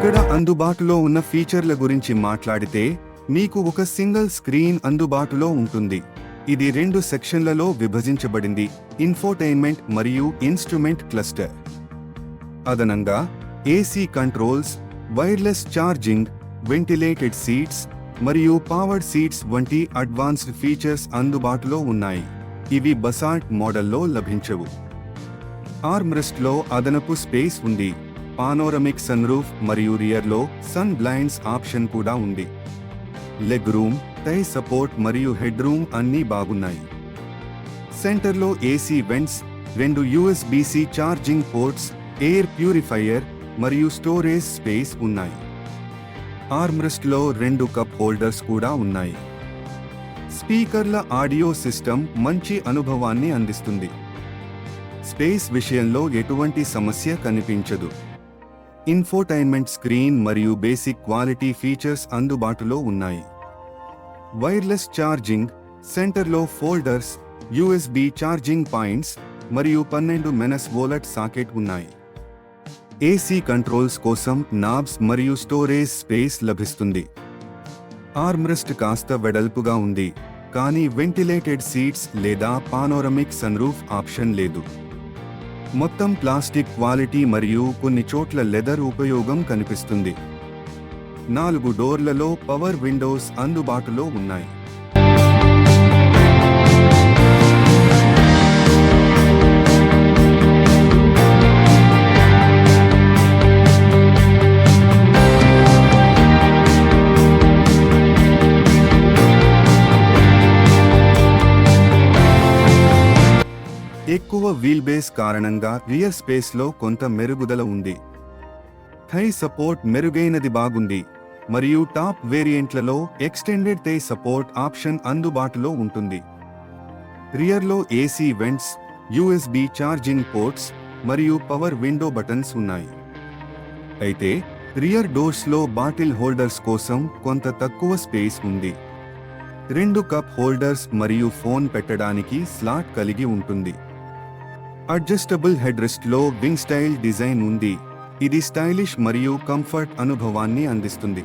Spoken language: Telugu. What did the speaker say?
ఇక్కడ అందుబాటులో ఉన్న ఫీచర్ల గురించి మాట్లాడితే మీకు ఒక సింగిల్ స్క్రీన్ అందుబాటులో ఉంటుంది. ఇది రెండు సెక్షన్లలో విభజించబడింది ఇన్ఫోటైన్మెంట్ మరియు ఇన్స్ట్రుమెంట్ క్లస్టర్. అదనంగా AC controls wireless charging ventilated seats మరియు పవర్డ్ సీట్స్ వంటి అడ్వాన్స్డ్ ఫీచర్స్ అందుబాటులో ఉన్నాయి. ఇవి బసాల్ట్ మోడల్లో లభించవు. ఆర్మ్రెస్ట్లో అదనపు స్పేస్ ఉంది. పానోరమిక్ సన్ రూఫ్ మరియు రియర్లో సన్ బ్లైండ్స్ ఆప్షన్ కూడా ఉంది. లెగ్ రూమ్ టై సపోర్ట్ మరియు హెడ్ రూమ్ అన్నీ బాగున్నాయి. సెంటర్లో ఏసీ వెంట్స్ రెండు USB C charging ports air purifier మరియు స్టోరేజ్ స్పేస్ ఉన్నాయి. ఆర్మ్రెస్ట్లో రెండు కప్ హోల్డర్స్ కూడా ఉన్నాయి. స్పీకర్ల ఆడియో సిస్టమ్ మంచి అనుభవాన్ని అందిస్తుంది. స్పేస్ విషయంలో ఎటువంటి సమస్య కనిపించదు. ఇన్ఫోటైన్మెంట్ స్క్రీన్ మరియు బేసిక్ క్వాలిటీ ఫీచర్స్ అందుబాటులో ఉన్నాయి. వైర్లెస్ ఛార్జింగ్ సెంటర్లో ఫోల్డర్స్ యుఎస్బి ఛార్జింగ్ పాయింట్స్ మరియు పన్నెండు మెనస్ వోలట్ సాకెట్ ఉన్నాయి. ఏసీ కంట్రోల్స్ కోసం నాబ్స్ మరియు స్టోరేజ్ స్పేస్ లభిస్తుంది. ఆర్మ్రెస్ట్ కాస్త వెడల్పుగా ఉంది కానీ వెంటిలేటెడ్ సీట్స్ లేదా పానోరమిక్ సన్రూఫ్ ఆప్షన్ లేదు. మొత్తం ప్లాస్టిక్ క్వాలిటీ మరియు కొన్ని చోట్ల లెదర్ ఉపయోగం కనిపిస్తుంది. నాలుగు డోర్లలో పవర్ విండోస్ అందుబాటులో ఉన్నాయి. ఎక్కువ వీల్ బేస్ కారణంగా రియర్ స్పేస్లో కొంత మెరుగుదల ఉంది. థై సపోర్ట్ మెరుగైనది బాగుంది. మరియు టాప్ వేరియంట్లలో ఎక్స్టెండెడ్ థై సపోర్ట్ ఆప్షన్ అందుబాటులో ఉంటుంది. రియర్లో AC vents USB charging ports మరియు పవర్ విండో బటన్స్ ఉన్నాయి. అయితే రియర్ డోర్స్లో బాటిల్ హోల్డర్స్ కోసం కొంత తక్కువ స్పేస్ ఉంది. రెండు కప్ హోల్డర్స్ మరియు ఫోన్ పెట్టడానికి స్లాట్ కలిగి ఉంటుంది. అడ్జస్టబుల్ హెడ్ రెస్ట్లో వింగ్ స్టైల్ డిజైన్ ఉంది. ఇది స్టైలిష్ మరియు కంఫర్ట్ అనుభవాన్ని అందిస్తుంది.